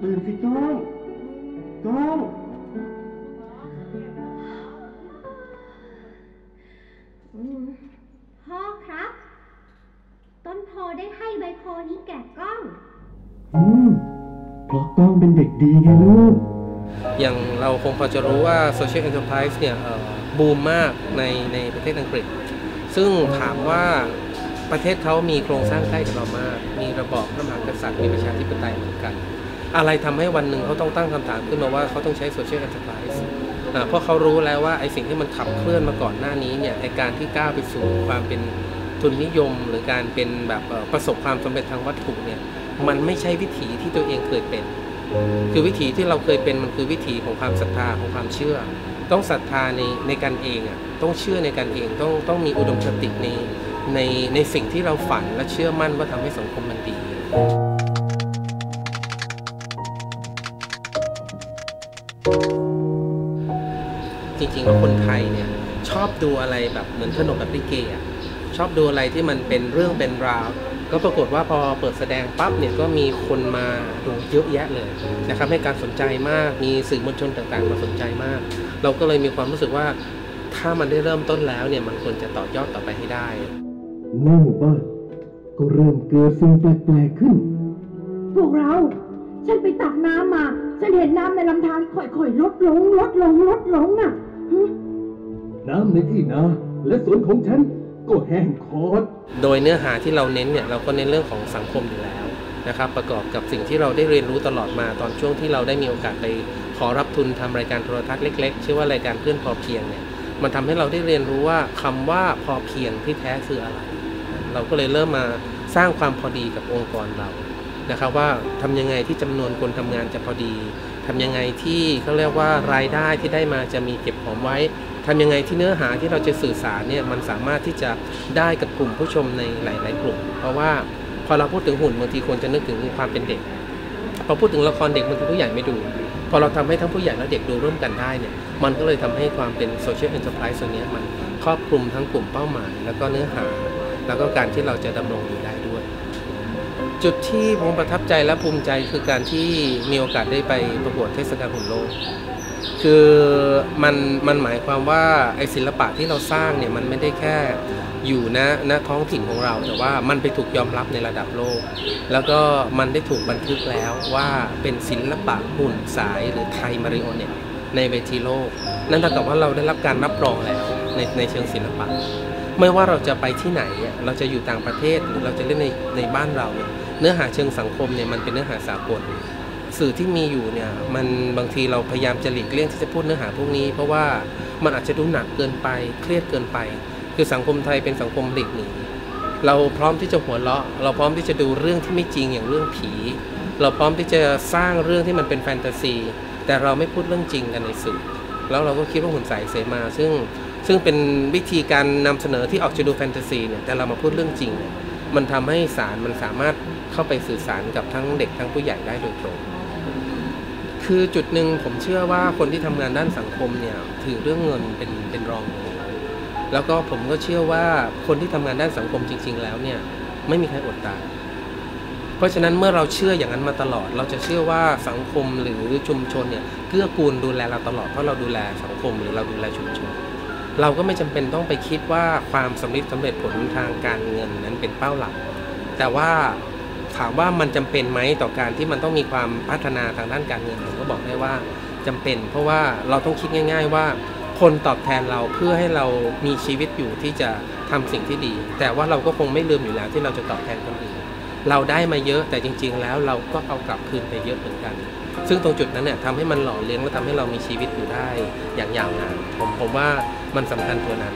ตื่นสิก้องก้องอืมพ่อครับ ต้นโพได้ให้ใบโพนี้แก่กล้อง อืมเพราะก้องเป็นเด็กดีไงลูก อย่างเราคงพอจะรู้ว่า Social Enterprise เนี่ยเอ่อบูมมากในในประเทศอังกฤษ ซึ่งถามว่าประเทศเขามีโครงสร้างใกล้กับเรามาก มีระบอบพระมหากษัตริย์มีประชาธิปไตยเหมือนกัน อะไรทำให้วันหนึ่งเขาต้องตั้งคำถามขึ้นมาว่าเขาต้องใช้ Social Enterprise อ่าเพราะเขารู้แล้วว่าไอ้สิ่งที่มันขับเคลื่อนมาก่อนหน้านี้เนี่ยไอ้การที่ก้าวไปสู่ความเป็นทุนนิยม หรือการเป็นแบบประสบความสำเร็จทางวัตถุเนี่ยมันไม่ใช่วิถีที่ตัวเองเคยเป็น คือวิถีที่เราเคยเป็นมันคือวิถีของความศรัทธาของความเชื่อ ต้องศรัทธาในในกันเองอะต้องเชื่อในกันเองต้องต้องมีอุดมคติในในในสิ่งที่เราฝันและเชื่อมั่นว่าทำให้สังคมมันดี จริงๆแล้วคนไทยเนี่ยชอบดูอะไรแบบเหมือนขนมแบบลิเกอะชอบดูอะไรที่มันเป็นเรื่องเป็นราว ก็ปรากฏว่าพอเปิดแสดงปั๊บเนี่ยก็มีคนมาดูเยอะแยะเลยนะครับให้การสนใจมากมีสื่อมวลชนต่างๆ มาสนใจมาก เราก็เลยมีความรู้สึกว่า ถ้ามันได้เริ่มต้นแล้วเนี่ยมันควรจะต่อยอดต่อไปให้ได้ในหมู่บ้านก็เริ่มเกิดสิ่งแปลกๆขึ้น พวกเรา ฉันไปตักน้ำมา ฉันเห็นน้ำในลำธารค่อยๆลดลงลดลงลดลงน่ะ น้ำในที่นาและสวนของฉันก็แห้งคอด โดยเนื้อหาที่เราเน้นเนี่ยเราก็เน้นเรื่องของสังคมอยู่แล้วนะครับ ประกอบกับสิ่งที่เราได้เรียนรู้ตลอดมาตอนช่วงที่เราได้มีโอกาสไปขอรับทุนทำรายการโทรทัศน์เล็ก ๆ ชื่อว่ารายการเพื่อนพอเพียงเนี่ยมันทำให้เราได้เรียนรู้ว่าคำว่าพอเพียงที่แท้คืออะไร เราก็เลยเริ่มมาสร้างความพอดีกับองค์กรเรานะครับว่าทำยังไงที่จำนวนคนทำงานจะพอดี ทำยังไงที่เขาเรียกว่ารายได้ที่ได้มาจะมีเก็บหอมไว้ทำยังไงที่เนื้อหาที่เราจะสื่อสารเนี่ยมันสามารถที่จะได้กับกลุ่มผู้ชมในหลาย ๆ กลุ่ม เพราะว่าพอเราพูดถึงหุ่นบางทีคนจะนึกถึงความเป็นเด็กพอพูดถึงละครเด็กบางทีผู้ใหญ่ไม่ดู พอเราทำให้ทั้งผู้ใหญ่และเด็กดูร่วมกันได้เนี่ยมันก็เลยทำให้ความเป็นโซเชียล n อน e r p r i s e ตัวเนี้ยมันครอบคลุมทั้งกลุ่มเป้าหมาย แล้วก็เนื้อหา แล้วก็การที่เราจะดำรงอยู่ได้ จุดที่ผมประทับใจและภูมิใจคือการที่มีโอกาสได้ไปประกวดเทศกาลหุ่นโลก คือมันมันหมายความว่าไอศิลปะที่เราสร้างเนี่ยมันไม่ได้แค่อยู่ณณท้องถิ่นของเรา แต่ว่ามันไปถูกยอมรับในระดับโลก แล้วก็มันได้ถูกบันทึกแล้วว่าเป็นศิลปะหุ่นสายหรือไทยมาริโอเนี่ยในเวทีโลก นั่นเท่ากับว่าเราได้รับการรับรองแล้วในในเชิงศิลปะไม่ว่าเราจะไปที่ไหน เราจะอยู่ต่างประเทศหรือเราจะเล่นในในบ้านเราเนี่ย เนื้อหาเชิงสังคมเนี่ยมันเป็นเนื้อหาสากล สื่อที่มีอยู่เนี่ยมันบางทีเราพยายามจะหลีกเลี่ยงที่จะพูดเนื้อหาพวกนี้ เพราะว่ามันอาจจะดูหนักเกินไปเครียดเกินไป คือสังคมไทยเป็นสังคมหลีกหนีเราพร้อมที่จะหัวเราะ เราพร้อมที่จะดูเรื่องที่ไม่จริงอย่างเรื่องผี เราพร้อมที่จะสร้างเรื่องที่มันเป็นแฟนตาซี แต่เราไม่พูดเรื่องจริงกันในสื่อ แล้วเราก็คิดว่าหุ่นใสเสมา ซึ่งซึ่งเป็นวิธีการนำเสนอที่ออกจะดูแฟนตาซีเนี่ยแต่เรามาพูดเรื่องจริงเนี่ย มันทำให้สารมันสามารถเข้าไปสื่อสารกับทั้งเด็กทั้งผู้ใหญ่ได้โดยตรง คือจุดหนึ่งผมเชื่อว่าคนที่ทำงานด้านสังคมเนี่ยถือเรื่องเงินเป็นเป็นรองแล้วแล้วก็ผมก็เชื่อว่าคนที่ทำงานด้านสังคมจริง ๆ แล้วเนี่ยไม่มีใครอดตาย เพราะฉะนั้นเมื่อเราเชื่ออย่างนั้นมาตลอด เราจะเชื่อว่าสังคมหรือชุมชนเนี่ยเกื้อกูลดูแลเราตลอดเพราะเราดูแลสังคมหรือเราดูแลชุมชน เราก็ไม่จำเป็นต้องไปคิดว่าความสำเร็จสำเร็จผลทางการเงินนั้นเป็นเป้าหลัก แต่ว่าถามว่ามันจำเป็นไหมต่อการที่มันต้องมีความพัฒนาทางด้านการเงินผมก็บอกได้ว่าจำเป็น เพราะว่าเราต้องคิดง่าย ๆ ว่าคนตอบแทนเราเพื่อให้เรามีชีวิตอยู่ที่จะทำสิ่งที่ดี แต่ว่าเราก็คงไม่ลืมอยู่แล้วที่เราจะตอบแทนคนอื่น เราได้มาเยอะแต่จริง ๆ แล้วเราก็เอากลับคืนไปเยอะเหมือนกัน ซึ่งตรงจุดนั้นเนี่ยทำให้มันหล่อเลี้ยงและทำให้เรามีชีวิตอยู่ได้อย่างยาวนานผมผมว่ามันสำคัญตัวนั้น